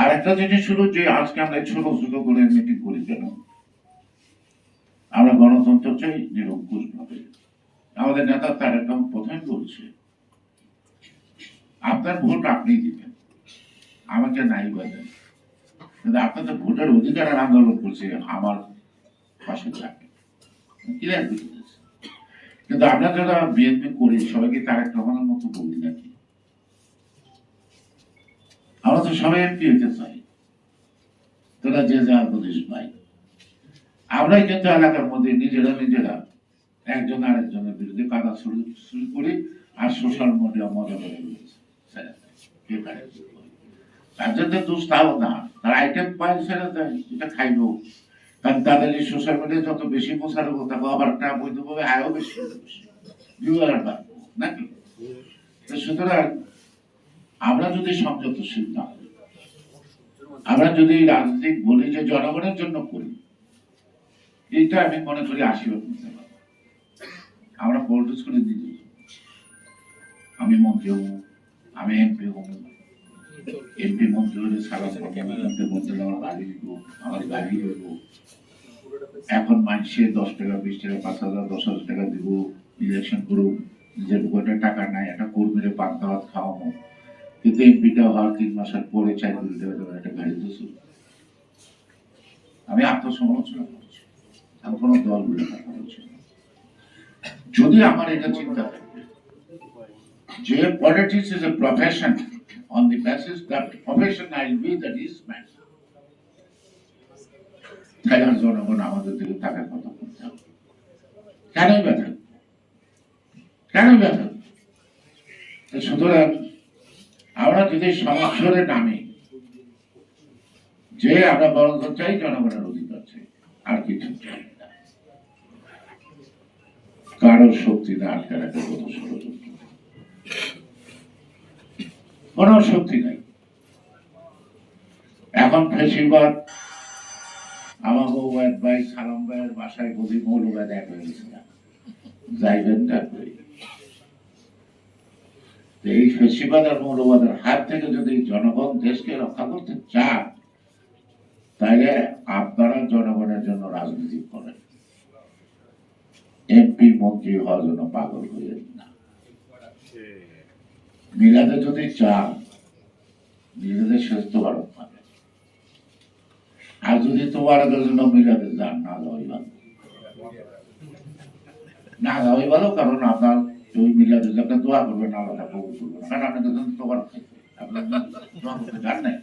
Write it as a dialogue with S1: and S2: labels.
S1: আর একটা জিনিস হলো যে আজকে আমরা ছোট ছোট করে মিটিং করি কেন? আমরা গণতন্ত্র চাই নিরঙ্কুশ ভাবে আমাদের নেতা তার একদম প্রথমে বলছে, আপনার ভোট আপনি দিবেন, আমাকে নাই বাজেন কিন্তু আপনাদের ভোটের অধিকারের আন্দোলন করছে আমার পাশে থাকে। কিন্তু আমরা যারা বিএনপি করি, সবাইকে তারেক রহমানের মতো বলি নাকি? আমরা তো সবাই এমপি হইতে চাই তোরা যে যা বলিস ভাই আমরাই কিন্তু এলাকার মধ্যে নিজেরা নিজেরা একজন আরেকজনের বিরুদ্ধে কাদা শুরু শুরু করি আর সোশ্যাল মিডিয়া মজা করে তার জন্য দোষ তাও না। তার আইটেম পায় সেটা এটা খাইবো। কারণ তাদের এই সোশ্যাল মিডিয়া যত বেশি প্রচার হব তবে আবার একটা বৈধভাবে আয়ও বেশি ভিউয়ার নাকি? সুতরাং আমরা যদি সংযতশীল না হই, আমরা যদি রাজনীতি বলি যে জনগণের জন্য করি এইটা আমি মনে করি আশীর্বাদ নিতে পারব আমরা পলিটিক্স করে দিদি। আমি মন্ত্রী হব আমি এমপি হব। এমপি মন্ত্রী হলে সারা মন্ত্রী মন্ত্রী আমার বাড়ি দিব আমার গাড়ি দেবো এখন মানুষে দশ টাকা বিশ টাকা পাঁচ হাজার দশ হাজার টাকা দিব ইলেকশন করুক নিজের টাকা নাই একটা কর্মীরে পান্তা ভাত কিন্তু এমপিটা হওয়ার তিন মাসের পরে কোটি টাকা একটা গাড়ি দিয়েছিল আমি আত্মসমালোচনা করছি। আমি কোনো দল বলে কথা বলছি যদি আমার এটা চিন্তা যে politics is a profession on the basis that profession I be that is man তাহলে জনগণ আমাদের দিকে টাকার কথা বলতে হবে। কেনই ব্যথা কেনই ব্যথা সুতরাং আমরা যদি সংসদে নামি, যে আমরা বরং চাই জনগণের অধিকার চাই, আর কিছু চাই না। কারও শক্তি না আটকে রাখে কত ষড়যন্ত্র কোন শক্তি নাই। এখন ফেসিবাদ, আমার বউয়ের ভাই সালাম ভাইয়ের বাসায় বলি মৌলবাদ এক হয়ে গেছে। যাইবেন না এই ফেসিবাদ মৌলবাদের হাত থেকে যদি জনগণ দেশকে রক্ষা করতে চান তাহলে আপনারা জনগণের জন্য রাজনীতি করেন। এমপি, মন্ত্রী হওয়ার জন্য পাগল হইলেন না। মিলাদে যদি চান, মিলাদে শ্রেষ্ঠ ভারত পাবে আর যদি তোমার জন্য মিলাদে যান, না যাওয়াই ভালো। না যাওয়াই ভালো, কারণ আপনার ওই মিলাদে যাকে দোয়া করবেন আল্লাহ কবুল করবেন কারণ আপনাকে তো দোয়া করতে জান নাই।